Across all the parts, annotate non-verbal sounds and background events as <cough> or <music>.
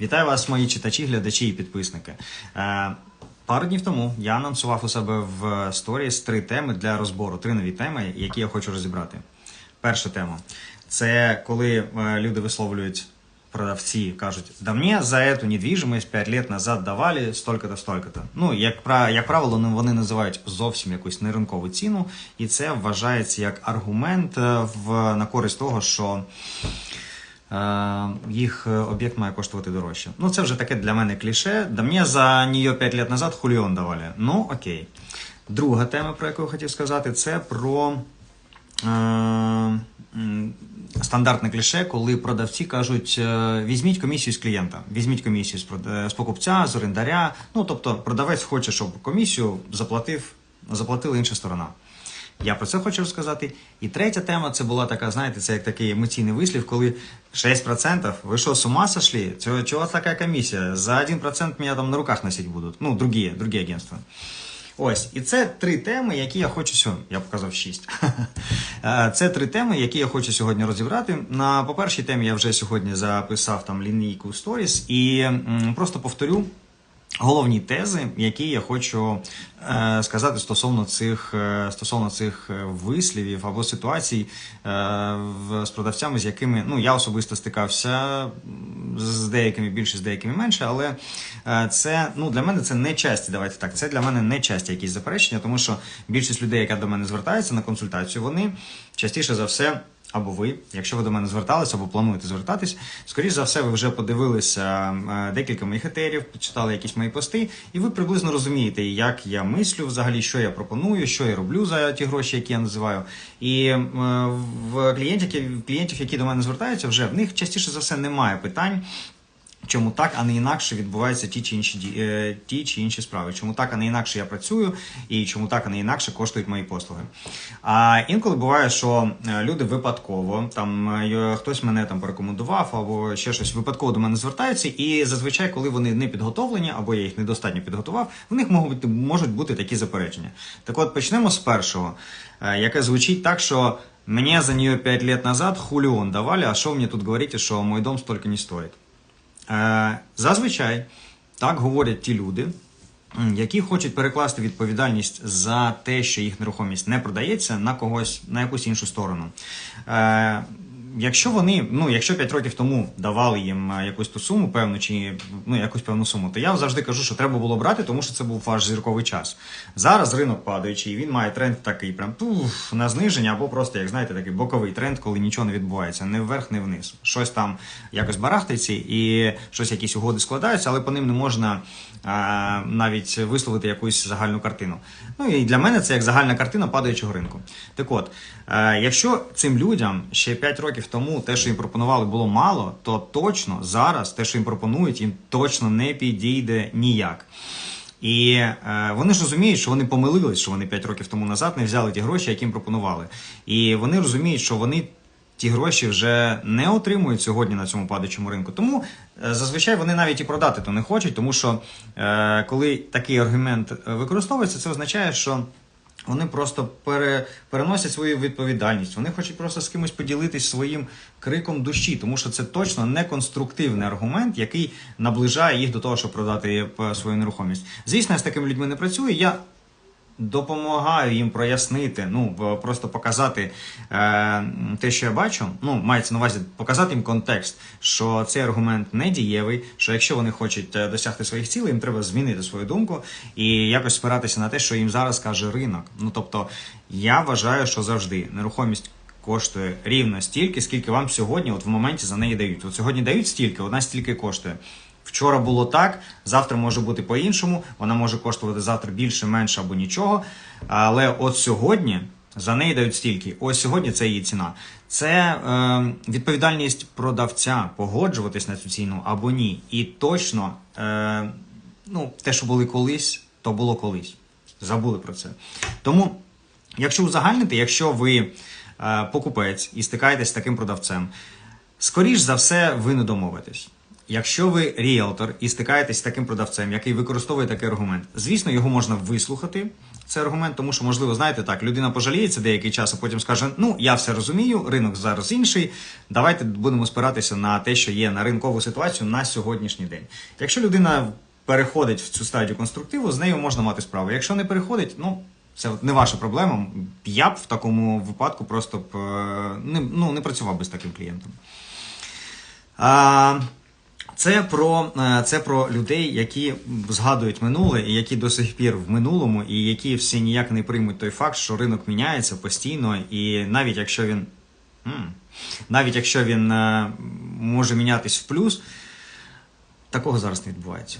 Вітаю вас, мої читачі, глядачі і підписники. Е, Пару днів тому я анонсував у себе в сторіс три теми для розбору, три нові теми, які я хочу розібрати. Перша тема це коли е, люди висловлюють продавці, кажуть, да мені за эту недвіжимость 5 років назад давали столько-то, столько-то. Ну, як, як правило, ну, вони називають зовсім якусь неринкову ціну, і це вважається як аргумент е, в, на користь того, що їх е, об'єкт має коштувати дорожче. Ну, це вже таке для мене кліше. Да мені за нее 5 років назад хуліон давали. Ну, окей. Друга тема, про яку я хотів сказати, це про е, стандартне кліше, коли продавці кажуть: е, візьміть комісію з клієнта, візьміть комісію е, з покупця, з орендаря. Ну, тобто, продавець хоче, щоб комісію заплатив, заплатила інша сторона. Я про це хочу розказати. І третя тема це була така, знаєте, це як такий емоційний вислів, коли 6%, ви що, з ума сошли? Чого, чого така комісія? За 1% мене там на руках носить будуть. Ну, другі, другі агентства. Ось, і це три теми, які я хочу сьогодні. Я показав шість. <laughs> Е, Це три теми, які я хочу сьогодні розібрати. На по першій темі я вже сьогодні записав там лінійку сторіс і просто повторю головні тези, які я хочу е, сказати стосовно цих, е, стосовно цих е, вислівів або ситуацій е, в, з продавцями, з якими ну, я особисто стикався з деякими більше, з деякими менше, але е, це ну, для мене це не часті, давайте так, це для мене не часті якісь заперечення, тому що більшість людей, яка до мене звертається на консультацію, вони частіше за все. Або ви, якщо ви до мене зверталися або плануєте звертатись, скоріш за все, ви вже подивилися е, декілька моїх етерів, почитали якісь мої пости, і ви приблизно розумієте, як я мислю взагалі, що я пропоную, що я роблю за ті гроші, які я називаю. І е, в клієнтів, клієнтів, які до мене звертаються, вже в них частіше за все немає питань. Чому так, а не інакше відбуваються ті чи інші е, ті чи інші справи? Чому так, а не інакше я працюю, і чому так, а не інакше коштують мої послуги? А інколи буває, що е, люди випадково там е, хтось мене там порекомендував, або ще щось випадково до мене звертаються, і зазвичай, коли вони не підготовлені, або я їх недостатньо підготував, в них можуть бути, можуть бути такі заперечення. Так от почнемо з першого, яке звучить так, що. Мне за нее 5 лет назад хулион давали, а что мне тут говорите, что мой дом столько не стоит? Е, Зазвичай так говорять ті люди, які хочуть перекласти відповідальність за те, що їх нерухомість не продається, на когось на якусь іншу сторону. Якщо вони, ну якщо 5 років тому давали їм е, якусь ту суму, певну чи ну якусь певну суму, то я завжди кажу, що треба було брати, тому що це був ваш зірковий час. Зараз ринок падаючий, він має тренд такий, прям туф, на зниження, або просто, як знаєте, такий боковий тренд, коли нічого не відбувається, не вверх, не вниз. Щось там якось барахтається і щось якісь угоди складаються, але по ним не можна навіть висловити якусь загальну картину. Ну і для мене це як загальна картина падаючого ринку. Так от, е, якщо цим людям ще 5 років тому те, що їм пропонували, було мало, то точно зараз те, що їм пропонують, їм точно не підійде ніяк. І е, вони ж розуміють, що вони помилились, що вони 5 років тому назад не взяли ті гроші, які їм пропонували. І вони розуміють, що вони ті гроші вже не отримують сьогодні на цьому падаючому ринку. Тому е, зазвичай вони навіть і продати то не хочуть, тому що е, коли такий аргумент е, використовується, це означає, що. Вони просто пере, переносять свою відповідальність. Вони хочуть просто з кимось поділитись своїм криком душі, тому що це точно не конструктивний аргумент, який наближає їх до того, щоб продати свою нерухомість. Звісно, я з такими людьми не працюю. Я допомагаю їм прояснити, ну просто показати е, те, що я бачу. Ну, мається на увазі показати їм контекст, що цей аргумент не дієвий, що якщо вони хочуть е, досягти своїх цілей, їм треба змінити свою думку і якось спиратися на те, що їм зараз каже ринок. Ну тобто, я вважаю, що завжди нерухомість. Коштує рівно стільки, скільки вам сьогодні, от в моменті за неї дають. От сьогодні дають стільки, вона стільки коштує. Вчора було так, завтра може бути по-іншому, вона може коштувати завтра більше, менше або нічого. Але от сьогодні за неї дають стільки. Ось сьогодні це її ціна. Це е, відповідальність продавця погоджуватись на цю ціну або ні. І точно е, ну, те, що були колись, то було колись. Забули про це. Тому, якщо узагальнити, якщо ви е, покупець і стикаєтесь з таким продавцем, скоріш за все, ви не домовитесь. Якщо ви ріелтор і стикаєтесь з таким продавцем, який використовує такий аргумент, звісно, його можна вислухати. Цей аргумент, тому що, можливо, знаєте так, людина пожаліється деякий час, а потім скаже: Ну, я все розумію, ринок зараз інший. Давайте будемо спиратися на те, що є на ринкову ситуацію на сьогоднішній день. Якщо людина переходить в цю стадію конструктиву, з нею можна мати справу. Якщо не переходить, ну це не ваша проблема. Я б в такому випадку просто б е, ну, не працював би з таким клієнтом. А, це про, е, це про людей, які згадують минуле, і які до сих пір в минулому, і які всі ніяк не приймуть той факт, що ринок міняється постійно, і навіть якщо він. Навіть якщо він е, може мінятись в плюс, такого зараз не відбувається.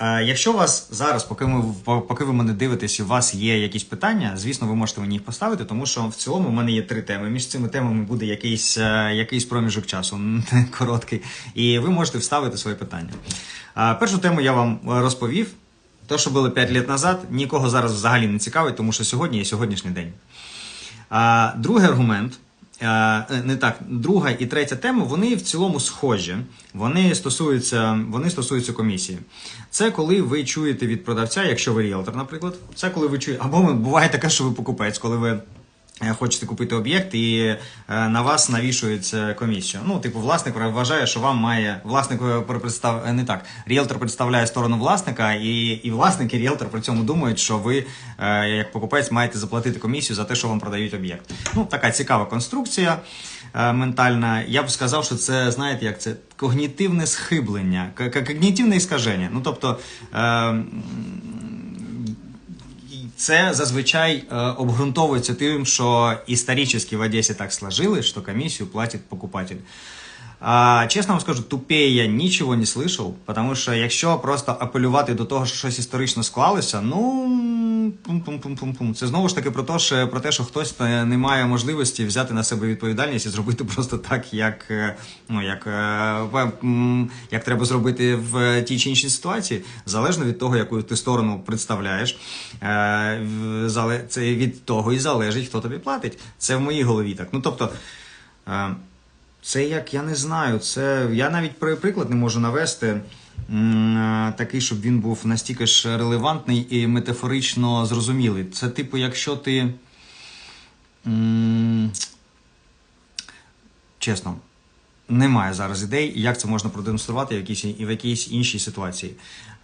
Е, Якщо у вас зараз, поки, ми, поки ви мене дивитесь, у вас є якісь питання, звісно, ви можете мені їх поставити, тому що в цілому в мене є три теми. Між цими темами буде якийсь, е, якийсь проміжок часу, <laughs> короткий, і ви можете вставити свої питання. Е, Першу тему я вам розповів. То, що було 5 років назад, нікого зараз взагалі не цікавить, тому що сьогодні є сьогоднішній день. Другий аргумент. Е, Не так, друга і третя тема, вони в цілому схожі. Вони стосуються, вони стосуються комісії. Це коли ви чуєте від продавця, якщо ви ріелтор, наприклад, це коли ви чуєте, або буває таке, що ви покупець, коли ви е, хочете купити об'єкт і е, на вас навішується комісію. Ну, типу, власник вважає, що вам має власник е, представ... е, не так. Ріелтор представляє сторону власника, і, і власник і ріелтор при цьому думають, що ви, е, як покупець, маєте заплатити комісію за те, що вам продають об'єкт. Ну, така цікава конструкція е, ментальна. Я б сказав, що це, знаєте, як це когнітивне схиблення, когнітивне іскаження. Ну, тобто. Е, це зазвичай е, обґрунтовується тим, що історично в Одесі так сложилось, що комісію платить покупатель. А, чесно вам скажу, тупее я нічого не слышав, тому що якщо просто апелювати до того, що щось історично склалося, ну пум-пум-пум-пум-пум. Це знову ж таки про те, що, про те, що хтось не має можливості взяти на себе відповідальність і зробити просто так, як, е, ну, як, е, як треба зробити в тій чи іншій ситуації, залежно від того, яку ти сторону представляєш. Е, Це від того і залежить, хто тобі платить. Це в моїй голові так. Ну тобто. це як я не знаю. Це я навіть при- приклад не можу навести. Е, Такий, щоб він був настільки ж релевантний і метафорично зрозумілий. Це, типу, якщо ти. Чесно, немає зараз ідей, як це можна продемонструвати в якійсь, в якійсь іншій ситуації.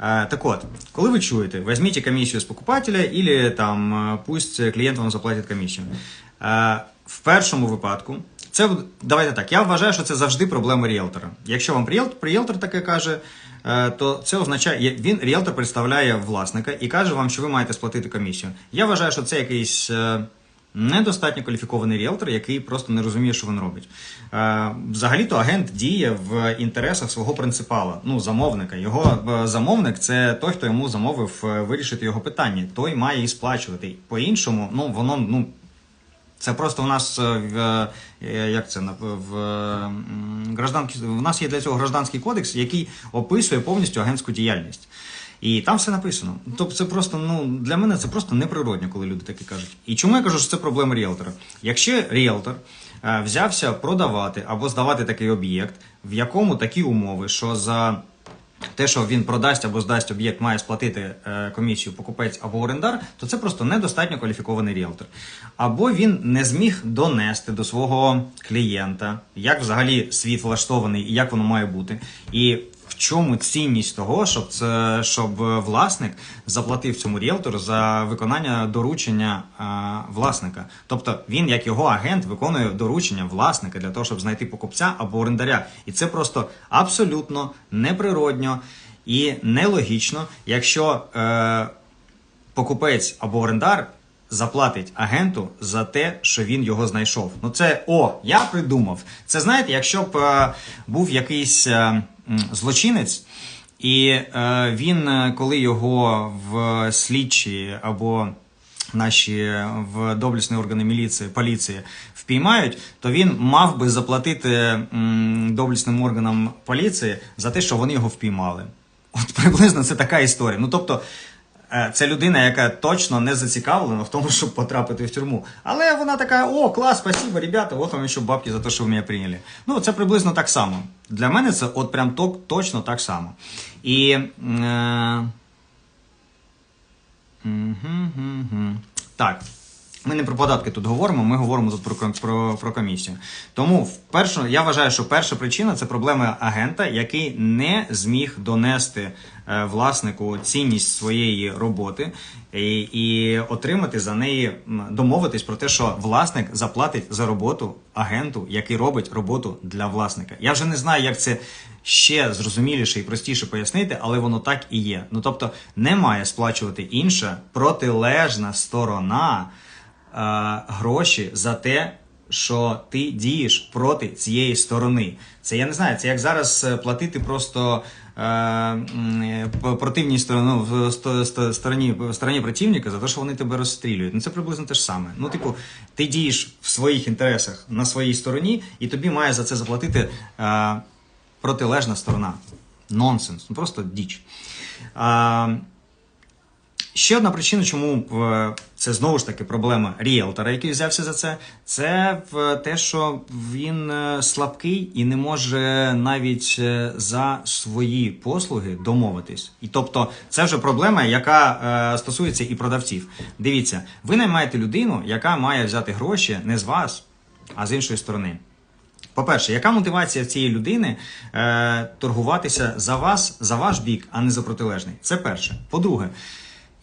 Е, так от, коли ви чуєте, візьміть комісію з покупателя, і там е, пусть клієнт вам заплатить комісію. В першому випадку, це давайте так. Я вважаю, що це завжди проблема ріелтора. Якщо вам ріелтор, таке каже, то це означає, він ріелтор представляє власника і каже вам, що ви маєте сплатити комісію. Я вважаю, що це якийсь. е, Недостатньо кваліфікований ріелтор, який просто не розуміє, що він робить. Е, взагалі-то агент діє в інтересах свого принципала, ну замовника. Його е, замовник це той, хто йому замовив е, вирішити його питання. Той має і сплачувати. По-іншому, ну воно ну. Це просто у нас е, в е, як це в е, м, в нас є для цього гражданський кодекс, який описує повністю агентську діяльність. І там все написано. Тобто це просто ну для мене це просто неприродно, коли люди таке кажуть. І чому я кажу, що це проблема ріелтора? Якщо ріелтор е, взявся продавати або здавати такий об'єкт, в якому такі умови, що за те, що він продасть або здасть об'єкт, має сплатити е, комісію покупець або орендар, то це просто недостатньо кваліфікований ріелтор. Або він не зміг донести до свого клієнта, як взагалі світ влаштований і як воно має бути. І чому цінність того, щоб це щоб власник заплатив цьому ріелтору за виконання доручення е, власника. Тобто він, як його агент, виконує доручення власника для того, щоб знайти покупця або орендаря. І це просто абсолютно неприродньо і нелогічно, якщо е, покупець або орендар заплатить агенту за те, що він його знайшов. Ну це о, я придумав. Це знаєте, якщо б е, був якийсь е, злочинець. І е, він, е, коли його в слідчі або наші в доблісні органи міліції, поліції впіймають, то він мав би заплатити доблісним органам поліції за те, що вони його впіймали. От приблизно це така історія. Ну тобто, Це людина, яка точно не зацікавлена в тому, щоб потрапити в тюрму. Але вона така: о, клас, спасибо, ребята, от вам ще бабки за те, що ви мене прийняли. Ну, це приблизно так само. Для мене це от прям ток- точно так само. І. Е-. Так. Ми не про податки тут говоримо, ми говоримо тут про, про, про комісію. Тому вперше, я вважаю, що перша причина це проблема агента, який не зміг донести е, власнику цінність своєї роботи і, і отримати за неї, домовитись про те, що власник заплатить за роботу агенту, який робить роботу для власника. Я вже не знаю, як це ще зрозуміліше і простіше пояснити, але воно так і є. Ну тобто не має сплачувати інша протилежна сторона гроші за те, що ти дієш проти цієї сторони. Це я не знаю, це як зараз е, платити просто. е, е, Противній стороні, ну, в сто- сто- стороні, стороні противника за те, що вони тебе розстрілюють. Ну це приблизно те ж саме. Ну, типу, ти дієш в своїх інтересах на своїй стороні, і тобі має за це заплатити е, протилежна сторона. Нонсенс, ну просто діч. А, Ще одна причина, чому е, це знову ж таки проблема ріелтора, який взявся за це, це те, що він е, слабкий і не може навіть е, за свої послуги домовитись. І тобто, це вже проблема, яка е, стосується і продавців. Дивіться, ви наймаєте людину, яка має взяти гроші не з вас, а з іншої сторони. По-перше, яка мотивація цієї людини е, торгуватися за вас, за ваш бік, а не за протилежний? Це перше. По-друге,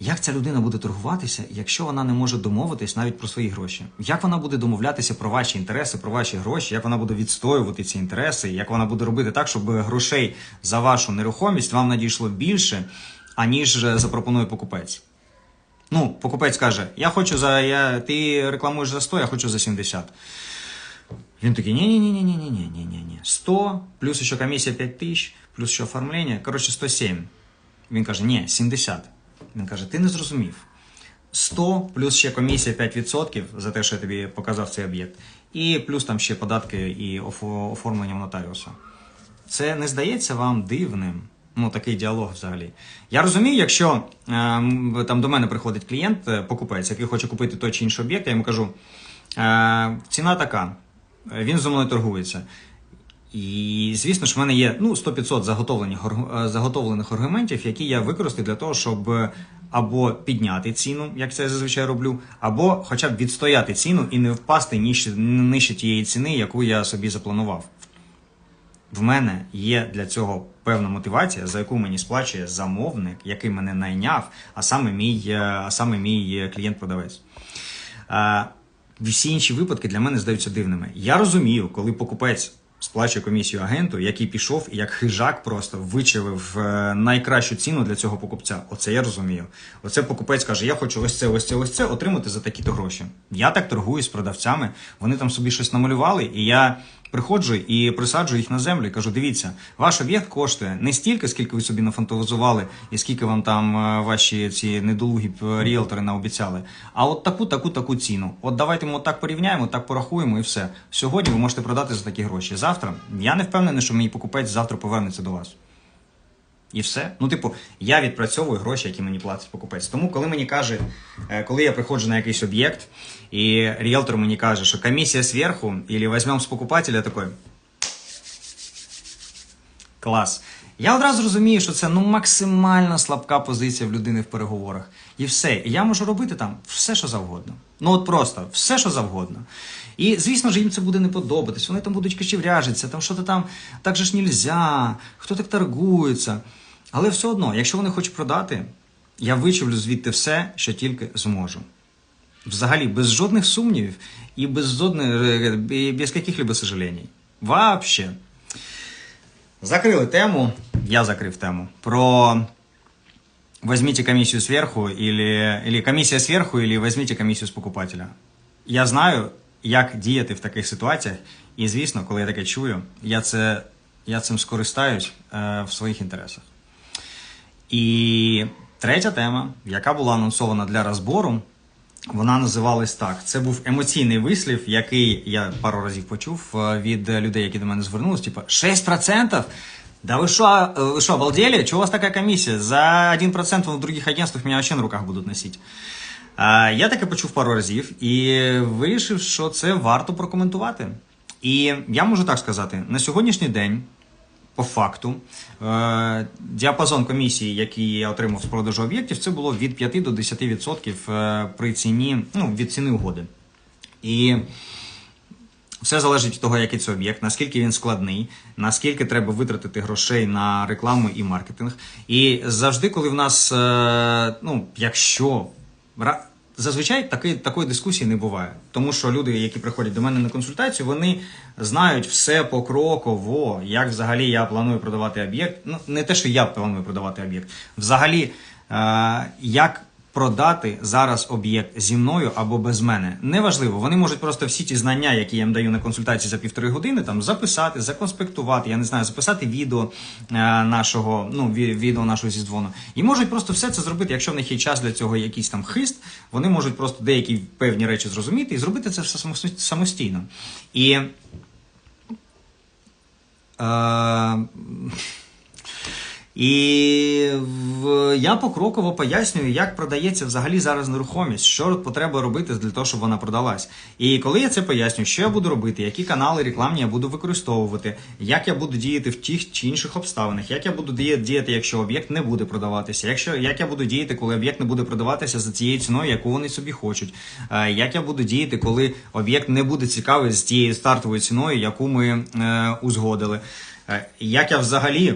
як ця людина буде торгуватися, якщо вона не може домовитись навіть про свої гроші? Як вона буде домовлятися про ваші інтереси, про ваші гроші? Як вона буде відстоювати ці інтереси? Як вона буде робити так, щоб грошей за вашу нерухомість вам надійшло більше, аніж запропонує покупець? Ну, покупець каже: Я хочу за я, ти рекламуєш за 100, я хочу за 70. Він такий, ні-ні-ні-ні-ні-ні-ні-ні. 100, плюс ще комісія 5 тисяч, плюс ще оформлення, коротше 107. Він каже, ні, 70. Він каже, ти не зрозумів. 100 плюс ще комісія 5% за те, що я тобі показав цей об'єкт. І плюс там ще податки і оформлення в нотаріуса. Це не здається вам дивним? Ну, такий діалог взагалі. Я розумію, якщо ем, там до мене приходить клієнт, е, покупець, який хоче купити той чи інший об'єкт, я йому кажу: е, ціна така, е, він зі мною торгується. І звісно ж, в мене є ну 100-500 заготовлених, е, заготовлених аргументів, які я використаю для того, щоб е, або підняти ціну, як це я зазвичай роблю, або хоча б відстояти ціну і не впасти нижче, нижче тієї ціни, яку я собі запланував. В мене є для цього певна мотивація, за яку мені сплачує замовник, який мене найняв, а саме мій, е, а саме мій клієнт-продавець. Всі інші випадки для мене здаються дивними. Я розумію, коли покупець сплачує комісію агенту, який пішов і як хижак просто вичавив е, найкращу ціну для цього покупця. Оце я розумію. Оце покупець каже: Я хочу ось це, ось це, ось це отримати за такі-то гроші. Я так торгую з продавцями. Вони там собі щось намалювали, і я приходжу і присаджую їх на землю і кажу: дивіться, ваш об'єкт коштує не стільки, скільки ви собі нафантазували, і скільки вам там е, ваші ці недолугі е, ріелтори наобіцяли. А от таку, таку, таку ціну. От давайте ми так порівняємо, так порахуємо і все. Сьогодні ви можете продати за такі гроші. Завтра я не впевнений, що мій покупець завтра повернеться до вас. І все. Ну, типу, я відпрацьовую гроші, які мені платить покупець. Тому, коли мені каже, е, коли я приходжу на якийсь об'єкт, і ріелтор мені каже, що комісія зверху, або візьмемо з покупателя, такий. Клас. Я одразу розумію, що це ну максимально слабка позиція в людини в переговорах. І все. І я можу робити там все, що завгодно. Ну от просто все, що завгодно. І звісно ж, їм це буде не подобатись. Вони там будуть качевряжитися, там що то там так же ж нельзя, хто так торгується. Але все одно, якщо вони хочуть продати, я вичавлю звідти все, що тільки зможу. Взагалі, без жодних сумнівів і без жодних, без каких-либо сожалений. Вообще. Закрили тему, я закрив тему про возьмите комиссию сверху или, или комиссия сверху, или возьмите комиссию з покупателя. Я знаю, як діяти в таких ситуаціях, і звісно, коли я таке чую, я, це, я цим скористаюсь е, в своїх інтересах. І третя тема, яка була анонсована для розбору, вона називалась так. Це був емоційний вислів, який я пару разів почув е, від людей, які до мене звернулись. Типу, 6%? Да вы что, вы что, обалдели? Чего у вас такая комиссия? За 1% в других агентствах меня вообще на руках будуть носити. А, Я таке почув пару разів і вирішив, що це варто прокоментувати. І я можу так сказати: на сьогоднішній день, по факту, е, діапазон комісії, який я отримав з продажу об'єктів, це було від 5 до 10% е, при ціні, ну, від ціни угоди. І все залежить від того, який це об'єкт, наскільки він складний, наскільки треба витратити грошей на рекламу і маркетинг. І завжди, коли в нас, е, ну, якщо зазвичай таки, такої дискусії не буває. Тому що люди, які приходять до мене на консультацію, вони знають все покроково, як взагалі я планую продавати об'єкт. Ну, не те, що я планую продавати об'єкт, взагалі, е, як продати зараз об'єкт зі мною або без мене. Неважливо, вони можуть просто всі ті знання, які я їм даю на консультації за півтори години, там записати, законспектувати, я не знаю, записати відео е, нашого, ну, відео нашого зізвону. І можуть просто все це зробити, якщо в них є час для цього, якийсь там хист, вони можуть просто деякі певні речі зрозуміти і зробити це все самостійно. І е, і я покроково пояснюю, як продається взагалі зараз нерухомість, що потреба робити для того, щоб вона продалась. І коли я це пояснюю, що я буду робити, які канали рекламні я буду використовувати, як я буду діяти в тих чи інших обставинах, як я буду діяти, якщо об'єкт не буде продаватися, якщо як я буду діяти, коли об'єкт не буде продаватися за тією ціною, яку вони собі хочуть, е, як я буду діяти, коли об'єкт не буде цікавий з тією стартовою ціною, яку ми е, узгодили. Е, Як я взагалі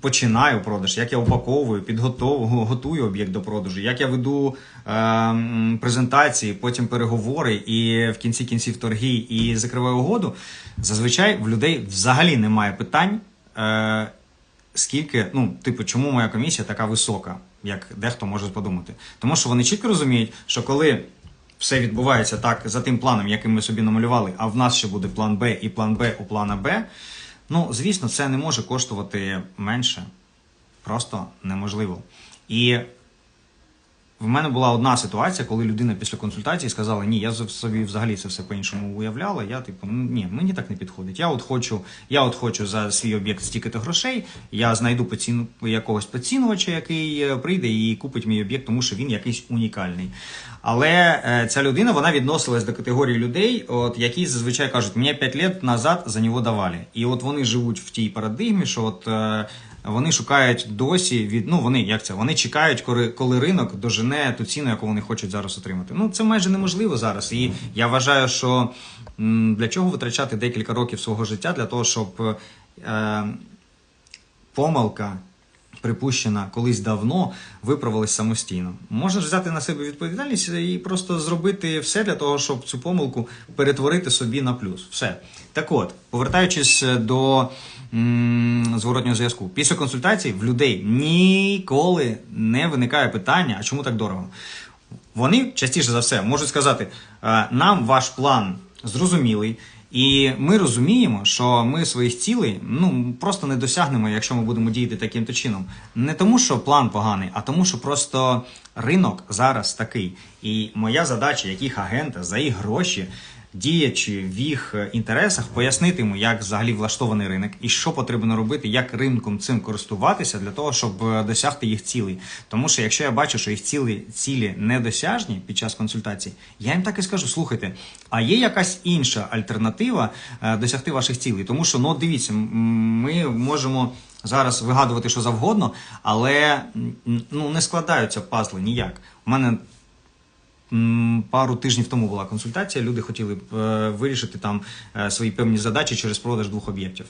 починаю продаж, як я упаковую, підготовую, готую об'єкт до продажу, як я веду е, презентації, потім переговори і в кінці кінців торги і закриваю угоду. Зазвичай в людей взагалі немає питань, е, скільки, ну, типу, чому моя комісія така висока, як дехто може подумати. Тому що вони чітко розуміють, що коли все відбувається так за тим планом, який ми собі намалювали, а в нас ще буде план Б і план Б у плана Б. Ну, звісно, це не може коштувати менше. Просто неможливо. І в мене була одна ситуація, коли людина після консультації сказала: Ні, я собі взагалі це все по-іншому уявляла. Я типу, «Ну, ні, мені так не підходить. Я от хочу, я от хочу за свій об'єкт стільки-то грошей. Я знайду поціну якогось поцінувача, який е, прийде і купить мій об'єкт, тому що він якийсь унікальний. Але е, ця людина вона відносилась до категорії людей, от які зазвичай кажуть, мені 5 років назад за нього давали. І от вони живуть в тій парадигмі, що от. е, вони шукають досі від ну вони як це? Вони чекають, коли, коли ринок дожене ту ціну, яку вони хочуть зараз отримати. Ну це майже неможливо зараз. І я вважаю, що для чого витрачати декілька років свого життя для того, щоб е, помилка. Припущена колись давно виправилась самостійно. Можна ж взяти на себе відповідальність і просто зробити все для того, щоб цю помилку перетворити собі на плюс. Все. Так от, повертаючись до м, зворотнього зв'язку, після консультацій в людей ніколи не виникає питання, а чому так дорого? Вони частіше за все можуть сказати: «Е, нам ваш план зрозумілий. І ми розуміємо, що ми своїх цілей ну просто не досягнемо, якщо ми будемо діяти таким то чином. Не тому, що план поганий, а тому, що просто ринок зараз такий. І моя задача, яких агента за їх гроші, діячи в їх інтересах, пояснити йому, як взагалі влаштований ринок і що потрібно робити, як ринком цим користуватися для того, щоб е, досягти їх цілей. Тому що якщо я бачу, що їх цілі цілі недосяжні під час консультації, я їм так і скажу: слухайте, а є якась інша альтернатива е, досягти ваших цілей? Тому що ну дивіться, ми можемо. Зараз вигадувати що завгодно, але ну не складаються пазли ніяк. У мене Пару тижнів тому була консультація. Люди хотіли б е, вирішити там е, свої певні задачі через продаж двох об'єктів.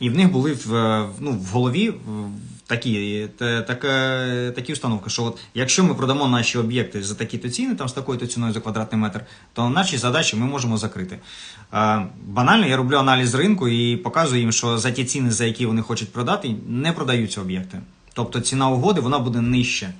І в них були в, е, ну, в голові такі, та- така, такі установки, що от якщо ми продамо наші об'єкти за такі-то ціни, там з такою-то ціною за квадратний метр, то наші задачі ми можемо закрити. Банально я роблю аналіз ринку і показую їм, що за ті ціни, за які вони хочуть продати, не продаються об'єкти. Тобто ціна угоди вона буде нижча.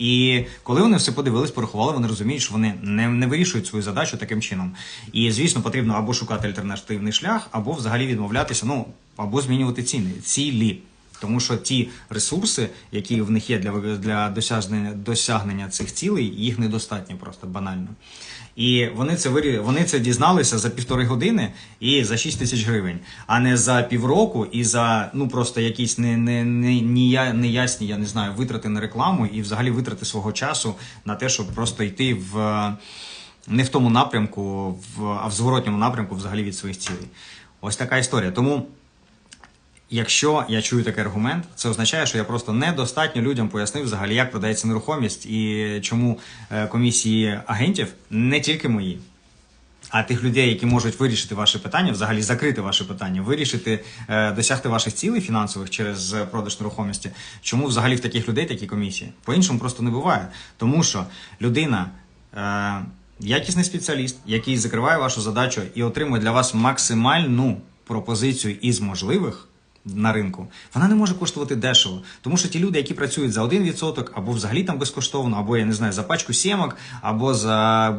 І коли вони все подивились, порахували, вони розуміють, що вони не, не вирішують свою задачу таким чином. І звісно, потрібно або шукати альтернативний шлях, або взагалі відмовлятися, ну або змінювати ціни, цілі. Тому що ті ресурси, які в них є для, для досягнення, досягнення цих цілей, їх недостатньо просто банально. І вони це вирі... вони це дізналися за півтори години і за 6 тисяч гривень, а не за півроку і за ну просто якісь не, не, не, нія- неясні, я не знаю, витрати на рекламу і взагалі витрати свого часу на те, щоб просто йти в не в тому напрямку, в, а в зворотньому напрямку взагалі від своїх цілей. Ось така історія. Тому. Якщо я чую такий аргумент, це означає, що я просто недостатньо людям пояснив взагалі, як продається нерухомість і чому е, комісії агентів не тільки мої, а тих людей, які можуть вирішити ваше питання, взагалі закрити ваше питання, вирішити, е, досягти ваших цілей фінансових через е, продаж нерухомості. Чому взагалі в таких людей такі комісії? По-іншому просто не буває. Тому що людина. Якісний спеціаліст, який закриває вашу задачу і отримує для вас максимальну пропозицію із можливих на ринку, вона не може коштувати дешево. Тому що ті люди, які працюють за 1% або взагалі там безкоштовно, або я не знаю, за пачку сімок, або за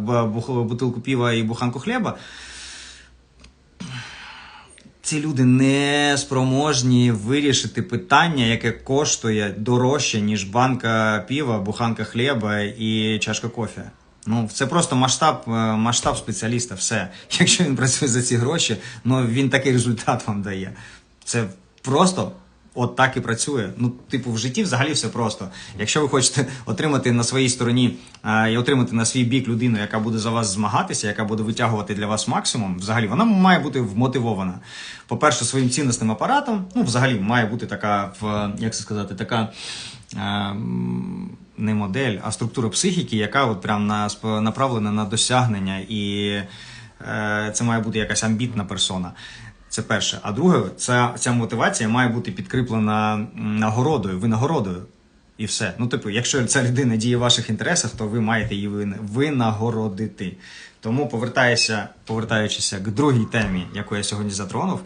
бутилку піва і буханку хліба, ці люди не спроможні вирішити питання, яке коштує дорожче, ніж банка піва, буханка хліба і чашка кофе. Ну, це просто масштаб, е, масштаб спеціаліста. Все. <laughs> Якщо він працює за ці гроші, ну він такий результат вам дає. Це просто от так і працює. Ну, типу, в житті взагалі все просто. Якщо ви хочете отримати на своїй стороні е, і отримати на свій бік людину, яка буде за вас змагатися, яка буде витягувати для вас максимум, взагалі вона має бути вмотивована. По-перше, своїм цінностним апаратом, ну, взагалі, має бути така, в, як це сказати, така. е, Не модель, а структура психіки, яка от прям на, направлена на досягнення, і е, це має бути якась амбітна персона. Це перше. А друге, ця, ця мотивація має бути підкріплена нагородою, винагородою. І все. Ну, типу, якщо ця людина діє в ваших інтересах, то ви маєте її винагородити. Тому повертаюся, повертаючися к другій темі, яку я сьогодні затронув.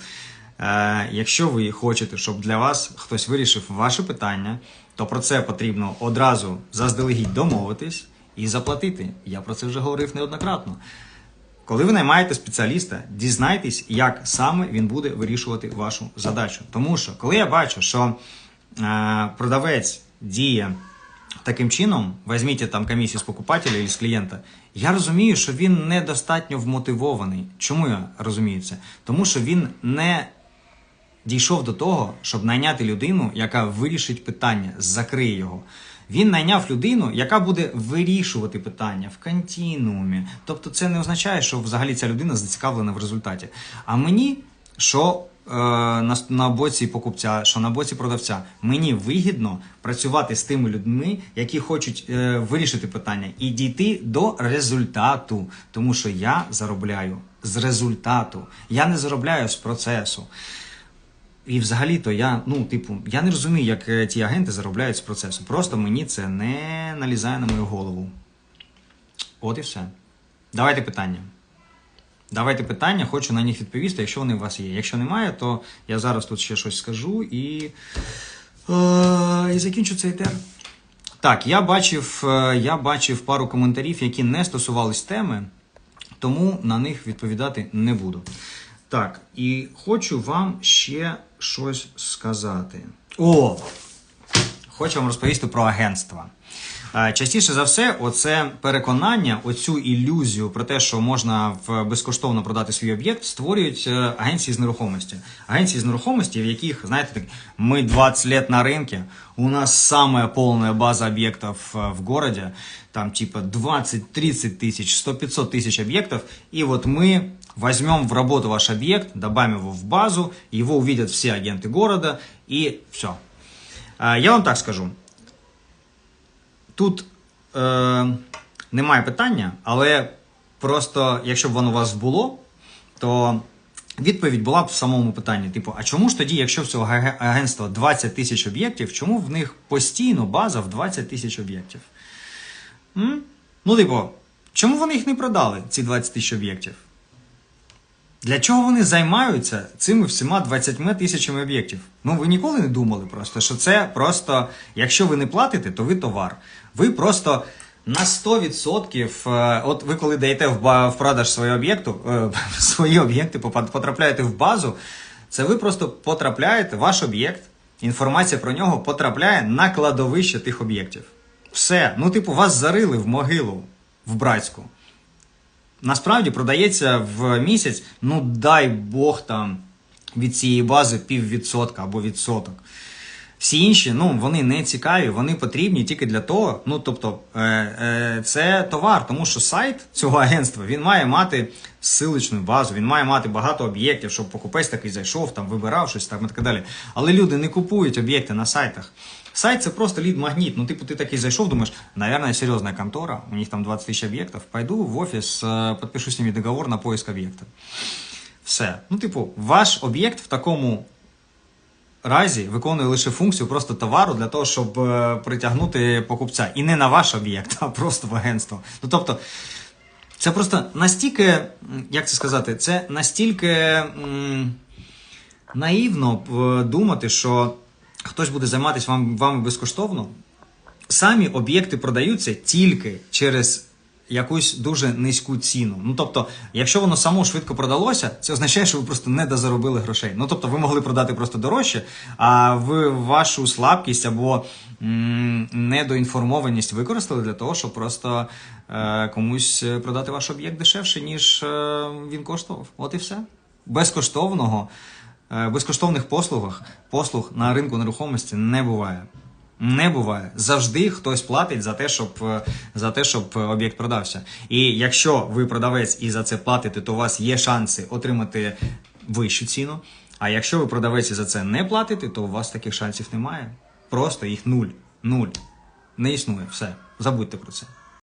Е, якщо ви хочете, щоб для вас хтось вирішив ваше питання, то про це потрібно одразу заздалегідь домовитись і заплатити. Я про це вже говорив неоднократно. Коли ви наймаєте спеціаліста, дізнайтесь, як саме він буде вирішувати вашу задачу. Тому що, коли я бачу, що е, продавець діє таким чином, візьміть там комісію з покупателя або з клієнта, я розумію, що він недостатньо вмотивований. Чому я розумію це? Тому що він не дійшов до того, щоб найняти людину, яка вирішить питання, закриє його. Він найняв людину, яка буде вирішувати питання в континуумі. Тобто, це не означає, що взагалі ця людина зацікавлена в результаті. А мені, що е, на, на боці покупця, що на боці продавця, мені вигідно працювати з тими людьми, які хочуть е, вирішити питання і дійти до результату, тому що я заробляю з результату, я не заробляю з процесу. І взагалі-то я, ну, типу, я не розумію, як е, ті агенти заробляють з процесу. Просто мені це не налізає на мою голову. От і все. Давайте питання. Давайте питання, хочу на них відповісти, якщо вони у вас є. Якщо немає, то я зараз тут ще щось скажу і, е, і закінчу цей тер. Так, я бачив, е, я бачив пару коментарів, які не стосувались теми, тому на них відповідати не буду. Так, і хочу вам ще щось сказати. О! Хочу вам розповісти про агентства. Е, Частіше за все, оце переконання, оцю ілюзію про те, що можна в безкоштовно продати свій об'єкт, створюють е, агенції з нерухомості. Агенції з нерухомості, в яких, знаєте, так, ми 20 лет на рынке, у нас самая полная база объектов э, в городе, там типа 20-30 тысяч, 100-500 тысяч объектов, и вот мы возьмем в работу ваш объект, добавим его в базу, его увидят все агенты города, и все. Я вам так скажу, Тут е, немає питання, але просто якщо б воно у вас було, то відповідь була б в самому питанні: типу, а чому ж тоді, якщо в цього агентства 20 тисяч об'єктів, чому в них постійно база в 20 тисяч об'єктів? Ну, типу, чому вони їх не продали, ці 20 тисяч об'єктів? Для чого вони займаються цими всіма 20 тисячами об'єктів? Ну ви ніколи не думали просто, що це просто, якщо ви не платите, то ви товар. Ви просто на 100%, е, от ви коли даєте в, продаж свої об'єкту, е, <laughs> свої об'єкти потрапляєте в базу, це ви просто потрапляєте, ваш об'єкт інформація про нього потрапляє на кладовище тих об'єктів. Все. Ну, типу, вас зарили в могилу в братську. Насправді продається в місяць, ну дай Бог там від цієї бази піввідсотка або відсоток. Всі інші, ну вони не цікаві, вони потрібні тільки для того. Ну тобто, е, е, це товар, тому що сайт цього агентства він має мати силичну базу, він має мати багато об'єктів, щоб покупець такий зайшов, там вибирав щось там і так далі. Але люди не купують об'єкти на сайтах. Сайт це просто лід-магніт. Ну, типу, ти такий зайшов, думаєш, наверное, серйозна контора, у них там 20 тисяч об'єктів, пойду в офіс, е, підпишу з ними договор на поиск об'єкта. Все. Ну, типу, ваш об'єкт в такому разі виконує лише функцію просто товару для того, щоб е, притягнути покупця. І не на ваш об'єкт, а просто в агентство. Ну тобто, це просто настільки, як це сказати, це настільки м, наївно е, думати, що хтось буде займатися вам, вами безкоштовно. Самі об'єкти продаються тільки через якусь дуже низьку ціну. Ну тобто, якщо воно само швидко продалося, це означає, що ви просто не дозаробили грошей. Ну тобто, ви могли продати просто дорожче, а ви вашу слабкість або м, недоінформованість використали для того, щоб просто е, комусь е, продати ваш об'єкт дешевше, ніж е, він коштував. От і все. Безкоштовного, безкоштовних послугах, послуг на ринку нерухомості не буває. Не буває. Завжди хтось платить за те, щоб, е, за те, щоб е, об'єкт продався. І якщо ви продавець і за це платите, то у вас є шанси отримати вищу ціну. А якщо ви продавець і за це не платите, то у вас таких шансів немає. Просто їх нуль. Нуль. Не існує. Все. Забудьте про це.